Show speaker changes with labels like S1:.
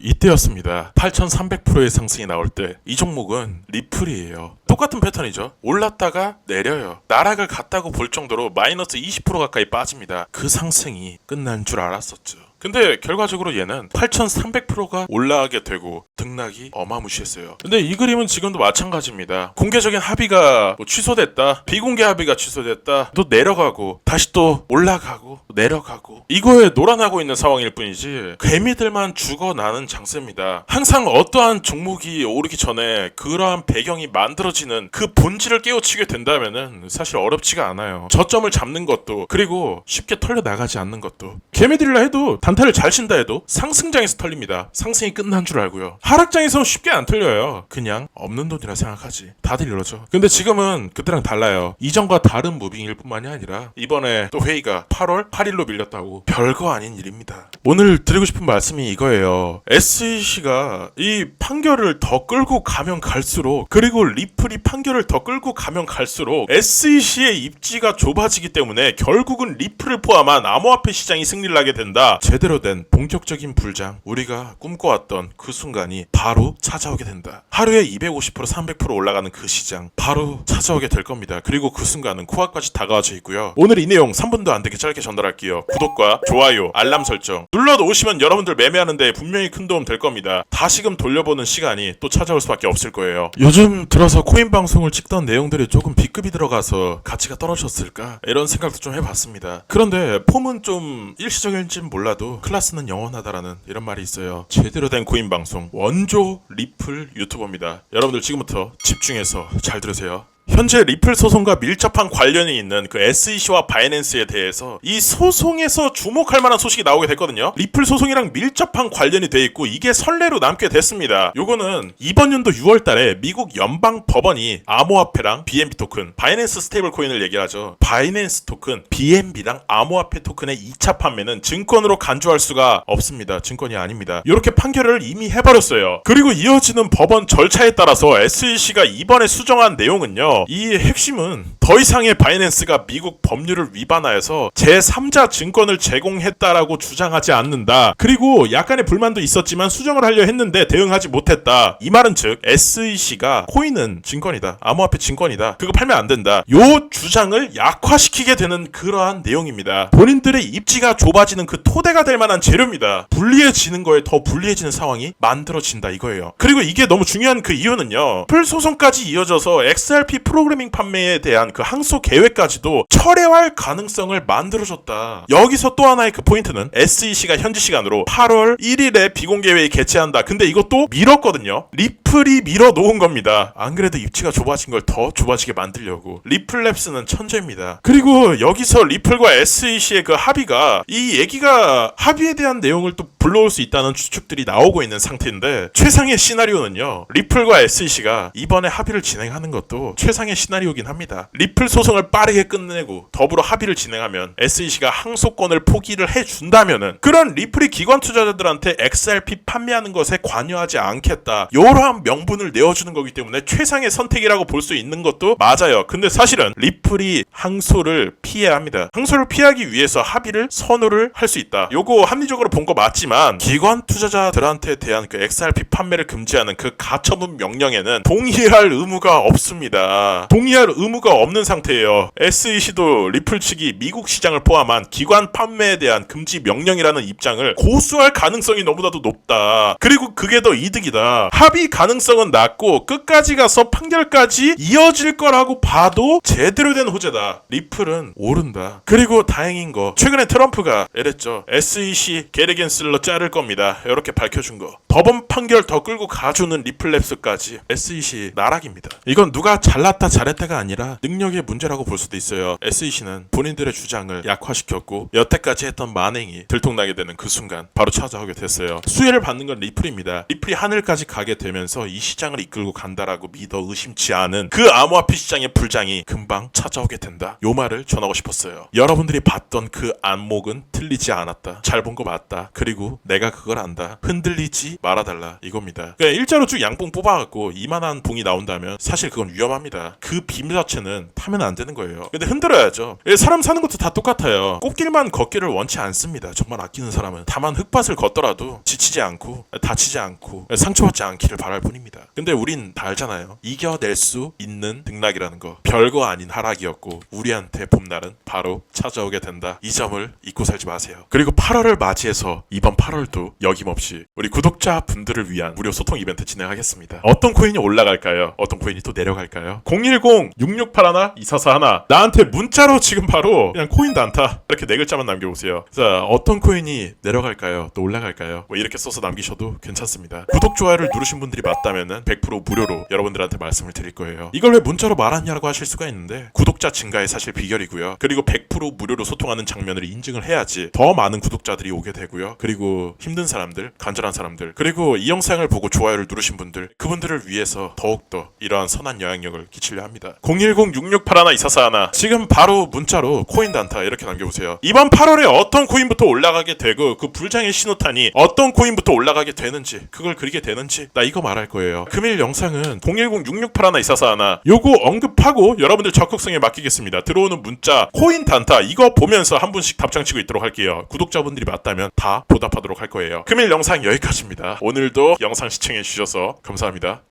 S1: 이때였습니다. 8,300%의 상승이 나올 때 이 종목은 리플이에요. 똑같은 패턴이죠. 올랐다가 내려요. 나락을 갔다고 볼 정도로 마이너스 20% 가까이 빠집니다. 그 상승이 끝난 줄 알았었죠. 근데 결과적으로 얘는 8,300%가 올라가게 되고 등락이 어마무시했어요. 근데 이 그림은 지금도 마찬가지입니다. 공개적인 합의가 뭐 취소됐다, 비공개 합의가 취소됐다, 또 내려가고 다시 또 올라가고 내려가고 이거에 놀아나고 있는 상황일 뿐이지 개미들만 죽어나는 장세입니다. 항상 어떠한 종목이 오르기 전에 그러한 배경이 만들어지는 그 본질을 깨우치게 된다면은 사실 어렵지가 않아요. 저점을 잡는 것도 그리고 쉽게 털려 나가지 않는 것도 개미들이라 해도 단 타를 잘 친다 해도 상승장에서 털립니다. 상승이 끝난 줄 알고요. 하락장에서는 쉽게 안 털려요. 그냥 없는 돈이라 생각하지. 다들 이러죠. 근데 지금은 그때랑 달라요. 이전과 다른 무빙일 뿐만이 아니라 이번에 또 회의가 8월 8일로 밀렸다고 별거 아닌 일입니다. 오늘 드리고 싶은 말씀이 이거예요. SEC가 이 판결을 더 끌고 가면 갈수록 그리고 리플이 판결을 더 끌고 가면 갈수록 SEC의 입지가 좁아지기 때문에 결국은 리플을 포함한 암호화폐 시장이 승리를 하게 된다. 제대로 된 본격적인 불장 우리가 꿈꿔왔던 그 순간이 바로 찾아오게 된다. 하루에 250% 300% 올라가는 그 시장 바로 찾아오게 될 겁니다. 그리고 그 순간은 코앞까지 다가와져 있고요. 오늘 이 내용 3분도 안 되게 짧게 전달할게요. 구독과 좋아요, 알람 설정 눌러 놓으시면 여러분들 매매하는데 분명히 큰 도움 될 겁니다. 다시금 돌려보는 시간이 또 찾아올 수밖에 없을 거예요. 요즘 들어서 코인 방송을 찍던 내용들이 조금 B급이 들어가서 가치가 떨어졌을까 이런 생각도 좀 해봤습니다. 그런데 폼은 좀 일시적일진 몰라도 클래스는 영원하다라는 이런 말이 있어요. 제대로 된 코인 방송 원조 리플 유튜버입니다. 여러분들 지금부터 집중해서 잘 들으세요. 현재 리플 소송과 밀접한 관련이 있는 그 SEC와 바이낸스에 대해서 이 소송에서 주목할 만한 소식이 나오게 됐거든요. 리플 소송이랑 밀접한 관련이 돼 있고 이게 선례로 남게 됐습니다. 요거는 이번 연도 6월 달에 미국 연방 법원이 암호화폐랑 BNB 토큰, 바이낸스 스테이블 코인을 얘기하죠. 바이낸스 토큰, BNB랑 암호화폐 토큰의 2차 판매는 증권으로 간주할 수가 없습니다. 증권이 아닙니다. 이렇게 판결을 이미 해버렸어요. 그리고 이어지는 법원 절차에 따라서 SEC가 이번에 수정한 내용은요. 이 핵심은 더 이상의 바이낸스가 미국 법률을 위반하여서 제3자 증권을 제공했다라고 주장하지 않는다. 그리고 약간의 불만도 있었지만 수정을 하려 했는데 대응하지 못했다. 이 말은 즉 SEC가 코인은 증권이다. 암호화폐 증권이다. 그거 팔면 안 된다. 요 주장을 약화시키게 되는 그러한 내용입니다. 본인들의 입지가 좁아지는 그 토대가 될 만한 재료입니다. 불리해지는 거에 더 불리해지는 상황이 만들어진다 이거예요. 그리고 이게 너무 중요한 그 이유는요. 풀 소송까지 이어져서 XRP 프로그래밍 판매에 대한 그 항소 계획까지도 철회할 가능성을 만들어줬다. 여기서 또 하나의 그 포인트는 SEC가 현지 시간으로 8월 1일에 비공개 회의 개최한다. 근데 이것도 미뤘거든요. 리플이 밀어 놓은 겁니다. 안 그래도 입지가 좁아진 걸 더 좁아지게 만들려고. 리플랩스는 천재입니다. 그리고 여기서 리플과 SEC의 그 합의가 이 얘기가 합의에 대한 내용을 또 불러올 수 있다는 추측들이 나오고 있는 상태인데 최상의 시나리오는요. 리플과 SEC가 이번에 합의를 진행하는 것도 최상의 시나리오긴 합니다. 리플 소송을 빠르게 끝내고 더불어 합의를 진행하면 SEC가 항소권을 포기를 해준다면은 그런 리플이 기관 투자자들한테 XRP 판매하는 것에 관여하지 않겠다. 이러한 명분을 내어주는 거기 때문에 최상의 선택이라고 볼 수 있는 것도 맞아요. 근데 사실은 리플이 항소를 피해야 합니다. 항소를 피하기 위해서 합의를 선호를 할 수 있다. 요거 합리적으로 본 거 맞지만 기관 투자자들한테 대한 그 XRP 판매를 금지하는 그 가처분 명령에는 동의할 의무가 없습니다. 동의할 의무가 없는 상태예요. SEC도 리플 측이 미국 시장을 포함한 기관 판매에 대한 금지 명령이라는 입장을 고수할 가능성이 너무나도 높다. 그리고 그게 더 이득이다. 합의 가능성은 낮고 끝까지 가서 판결까지 이어질 거라고 봐도 제대로 된 호재다. 리플은 오른다. 그리고 다행인 거 최근에 트럼프가 이랬죠. SEC 게르겐슬러 자를 겁니다. 이렇게 밝혀준 거. 법원 판결 더 끌고 가주는 리플랩스까지 SEC 나락입니다. 이건 누가 잘났다 잘했다가 아니라 능력의 문제라고 볼 수도 있어요. SEC는 본인들의 주장을 약화시켰고 여태까지 했던 만행이 들통나게 되는 그 순간 바로 찾아오게 됐어요. 수혜를 받는 건 리플입니다. 리플이 하늘까지 가게 되면서 이 시장을 이끌고 간다라고 믿어 의심치 않은 그 암호화폐 시장의 불장이 금방 찾아오게 된다. 요 말을 전하고 싶었어요. 여러분들이 봤던 그 안목은 틀리지 않았다. 잘 본 거 맞다. 그리고 내가 그걸 안다. 흔들리지 말아달라 이겁니다. 그러니까 일자로 쭉 양봉 뽑아갖고 이만한 봉이 나온다면 사실 그건 위험합니다. 그 빔 자체는 타면 안 되는 거예요. 근데 흔들어야죠. 예, 사람 사는 것도 다 똑같아요. 꽃길만 걷기를 원치 않습니다. 정말 아끼는 사람은 다만 흙밭을 걷더라도 지치지 않고 다치지 않고 상처받지 않기를 바랄 뿐입니다. 근데 우린 다 알잖아요. 이겨낼 수 있는 등락이라는 거 별거 아닌 하락이었고 우리한테 봄날은 바로 찾아오게 된다. 이 점을 잊고 살지 마세요. 그리고 8월을 맞이해서 이번 8월도 여김없이 우리 구독자 분들을 위한 무료 소통 이벤트 진행하겠습니다. 어떤 코인이 올라갈까요? 어떤 코인이 또 내려갈까요? 010-6681-2441 나한테 문자로 지금 바로 그냥 코인 단타 이렇게 네 글자만 남겨보세요. 자 어떤 코인이 내려갈까요? 또 올라갈까요? 뭐 이렇게 써서 남기셔도 괜찮습니다. 구독 좋아요를 누르신 분들이 맞다면은 100% 무료로 여러분들한테 말씀을 드릴 거예요. 이걸 왜 문자로 말하냐라고 하실 수가 있는데 구독자 증가의 사실 비결이고요. 그리고 100% 무료로 소통하는 장면을 인증을 해야지 더 많은 구독자들이 오게 되고요. 그리고 힘든 사람들, 간절한 사람들, 그리고 이 영상을 보고 좋아요를 누르신 분들, 그분들을 위해서 더욱더 이러한 선한 영향력을 끼치려 합니다. 010-6681-2441 지금 바로 문자로 코인 단타 이렇게 남겨보세요. 이번 8월에 어떤 코인부터 올라가게 되고 그 불장의 신호탄이 어떤 코인부터 올라가게 되는지 그걸 그리게 되는지 나 이거 말할 거예요. 금일 영상은 010-6681-2441 요거 언급하고 여러분들 적극성에 맡기겠습니다. 들어오는 문자 코인 단타 이거 보면서 한 분씩 답장 치고 있도록 할게요. 구독자분들이 맞다면 다 보답하도록 할 거예요. 금일 영상 여기까지입니다. 오늘도 영상 시청해 주셔서 감사합니다.